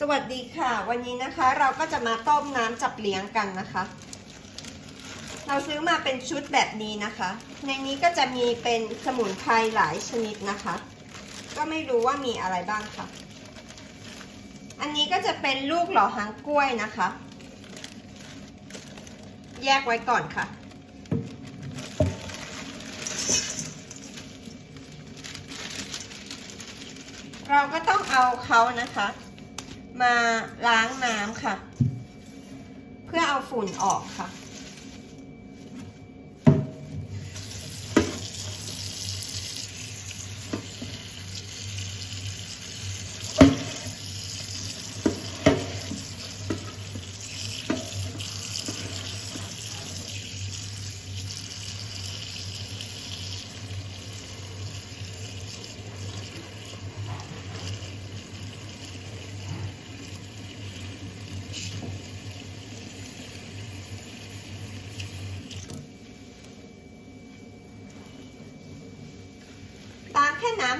สวัสดีค่ะ วันนี้นะคะเราก็จะมาต้มน้ำจับเลี้ยงกันนะคะ เราซื้อมาเป็นชุดแบบนี้นะคะ ในนี้ก็จะมีเป็นสมุนไพรหลายชนิดนะคะ ก็ไม่รู้ว่ามีอะไรบ้างค่ะ อันนี้ก็จะเป็นลูกหล่อหางกล้วยนะคะ แยกไว้ก่อนค่ะเราก็ต้องเอาเขานะคะ มาล้างน้ำค่ะ เพื่อเอาฝุ่นออกค่ะ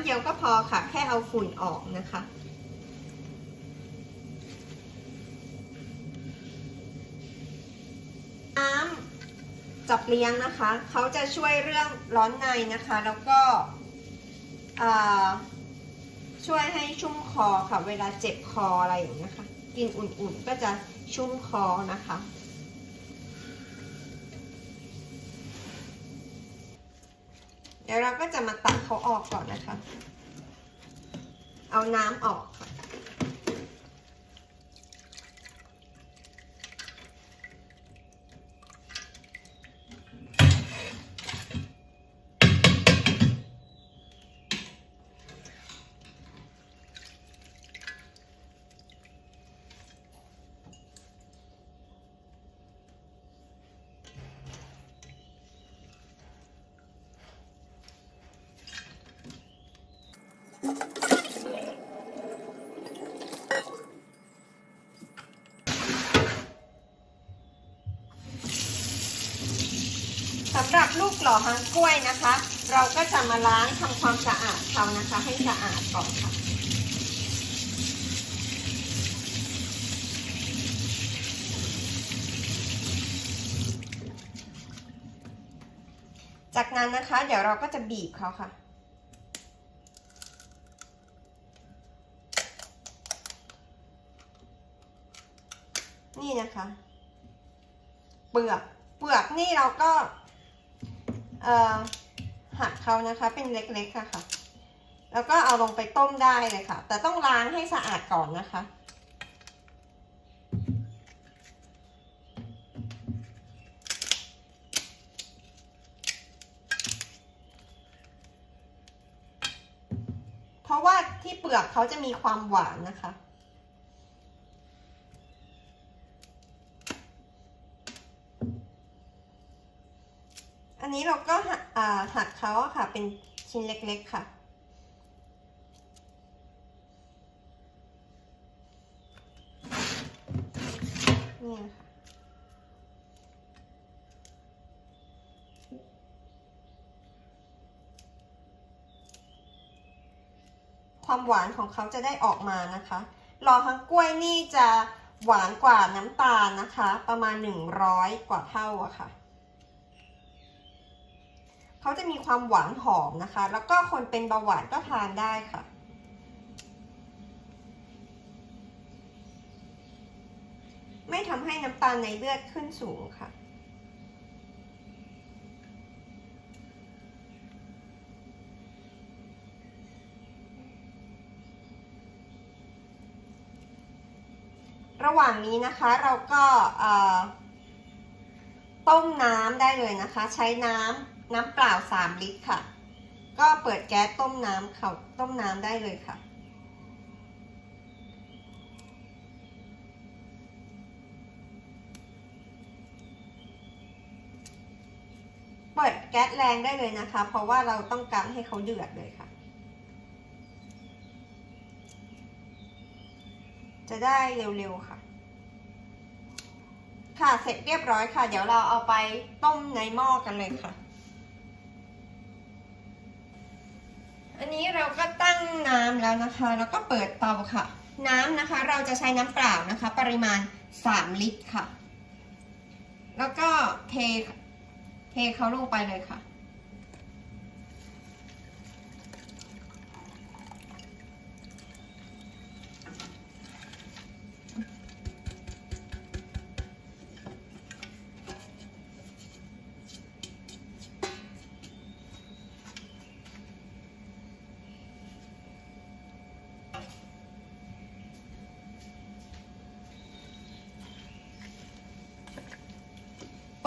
เดียวก็พอค่ะ แค่เอาฝุ่นออกนะคะน้ำจับเลี้ยงนะคะ เขาจะช่วยเรื่องร้อนในนะคะ แล้วก็ช่วยให้ชุ่มคอค่ะ เวลาเจ็บคออะไรอย่างเงี้ยค่ะ กินอุ่นๆก็จะชุ่มคอนะคะ เดี๋ยวเราก็จะมาตักเขาออกก่อนนะคะ เอาน้ำออก สำหรับลูกหล่อหางกล้วยนะคะ เราก็จะมาล้างทำความสะอาดเขานะคะ ให้สะอาดก่อนค่ะจากนั้นนะคะ เดี๋ยวเราก็จะบีบเขาค่ะ นี่นะคะ เปลือก เปลือกนี่เราก็ หักเขานะคะเป็นเล็กๆค่ะค่ะ แล้วก็เอาลงไปต้มได้เลยค่ะ แต่ต้องล้างให้สะอาดก่อนนะคะเพราะว่าที่เปลือกเขาจะมีความหวานนะคะ อันนี้เราก็หักอ่าหักเขาอะค่ะเป็นชิ้นเล็กๆค่ะ นี่นะคะความหวานของเขาจะได้ออกมานะคะ หล่อฮังกล้วยนี่จะหวานกว่าน้ำตาลนะคะ ประมาณ 100 กว่าเท่าอะค่ะ เขาจะมีความหวานหอมนะคะ แล้วก็คนเป็นเบาหวานก็ทานได้ค่ะ ไม่ทำให้น้ำตาลในเลือดขึ้นสูงค่ะระหว่างนี้นะคะเราก็ต้มน้ำได้เลยนะคะ ใช้น้ำ น้ำเปล่า 3 ลิตรค่ะ ก็เปิดแก๊สต้มน้ำเขาต้มน้ำได้เลยค่ะ เปิดแก๊สแรงได้เลยนะคะ เพราะว่าเราต้องการให้เขาเดือดเลยค่ะ จะได้เร็วๆค่ะค่ะ เสร็จเรียบร้อยค่ะ เดี๋ยวเราเอาไปต้มในหม้อกันเลยค่ะ อันนี้เราก็ตั้งน้ำแล้วนะคะ แล้วก็เปิดเตาค่ะ น้ำนะคะเราจะใช้น้ำเปล่านะคะ ปริมาณ 3 ลิตรค่ะ แล้วก็เทเทเขาลงไปเลยค่ะ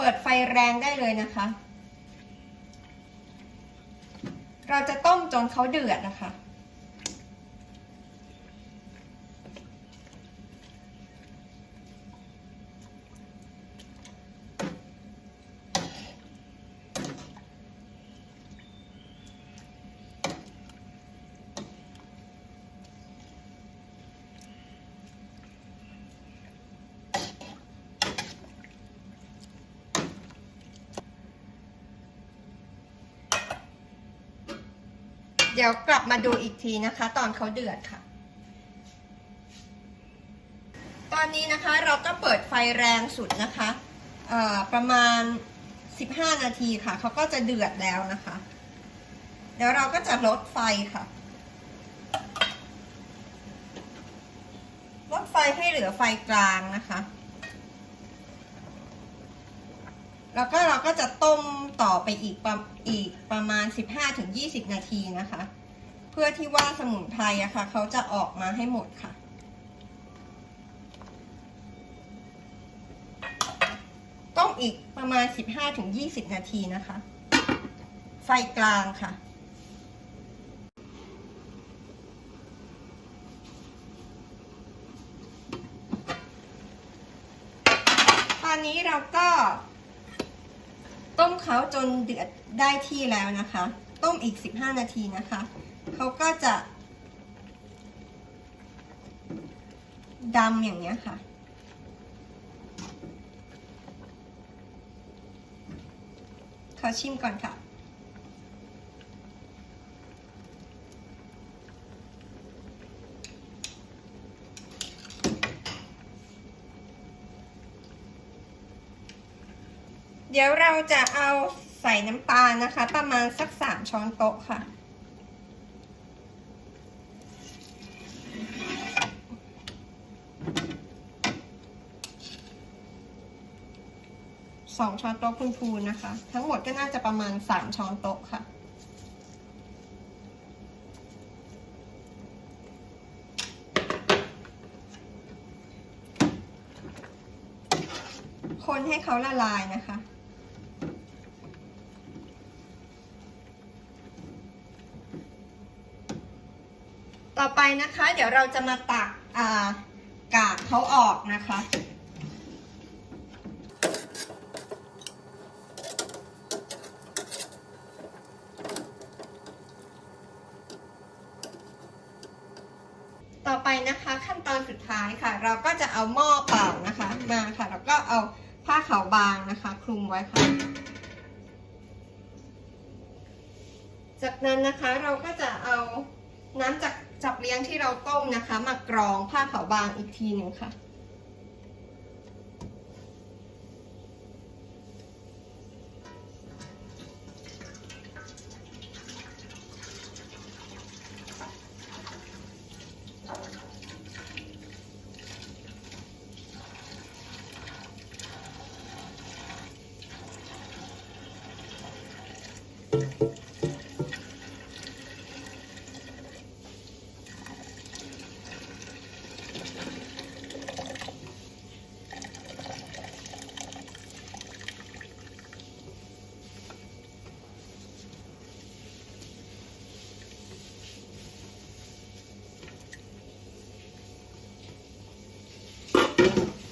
เปิดไฟแรงได้เลยนะคะ เราจะต้มจนเขาเดือดนะคะ เดี๋ยวกลับมาดูอีกทีนะคะ ตอนเขาเดือดค่ะ ตอนนี้นะคะเราก็เปิดไฟแรงสุดนะคะประมาณ 15 นาทีค่ะ เขาก็จะเดือดแล้วนะคะ เดี๋ยวเราก็จะลดไฟค่ะ ลดไฟให้เหลือไฟกลางนะคะ แล้วก็เราก็จะต้มต่อไปอีกประอีกประมาณ 15-20 นาทีนะคะ เพื่อที่ว่าสมุนไพรอะค่ะเขาจะออกมาให้หมดค่ะ ต้มอีกประมาณ 15-20 นาทีนะคะ ไฟกลางค่ะตอนนี้เราก็ ต้มเขาจนเดือดได้ที่แล้วนะคะ ต้มอีก 15 นาทีนะคะเขาก็จะดำอย่างเนี้ยค่ะ ขอชิมก่อนค่ะ ดี๋ยวเราจะเอาใส่น้ำตาลนะคะ ประมาณสักสามช้อนโต๊ะค่ะ สองช้อนโต๊ะคุณพูนนะคะ ทั้งหมดก็น่าจะประมาณสามช้อนโต๊ะค่ะคนให้เขาละลายนะคะ ต่อไปนะคะ เดี๋ยวเราจะมาตักกากเขาออกนะคะต่อไปนะคะขั้นตอนสุดท้ายค่ะ เราก็จะเอาหม้อเปล่านะคะมาค่ะ แล้วก็เอาผ้าขาวบางนะคะ คลุมไว้ค่ะ จากนั้นนะคะเราก็จะเอาน้ำจาก จับเลี้ยงที่เราต้มนะคะ มากรองผ้าขาวบางอีกทีหนึ่งค่ะ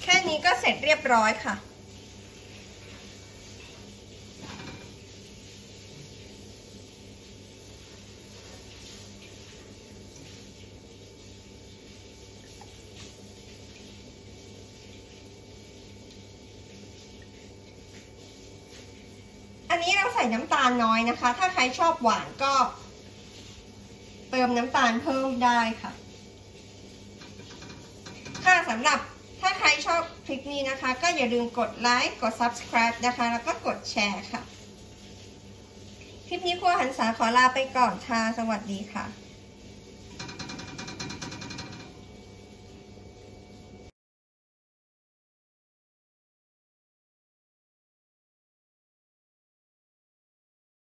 แค่นี้ ก็เสร็จเรียบร้อยค่ะ อันนี้เราใส่น้ำตาลน้อยนะคะ ถ้าใครชอบหวานก็ เติมน้ำตาลเพิ่มได้ค่ะสำหรับถ้าใครชอบ คลิปนี้นะคะ ก็อย่าลืมกดไลค์กด subscribe นะคะ แล้วก็กดแชร์ค่ะ คลิปนี้ครัวหันษาขอลาไปก่อนค่ะ สวัสดีค่ะ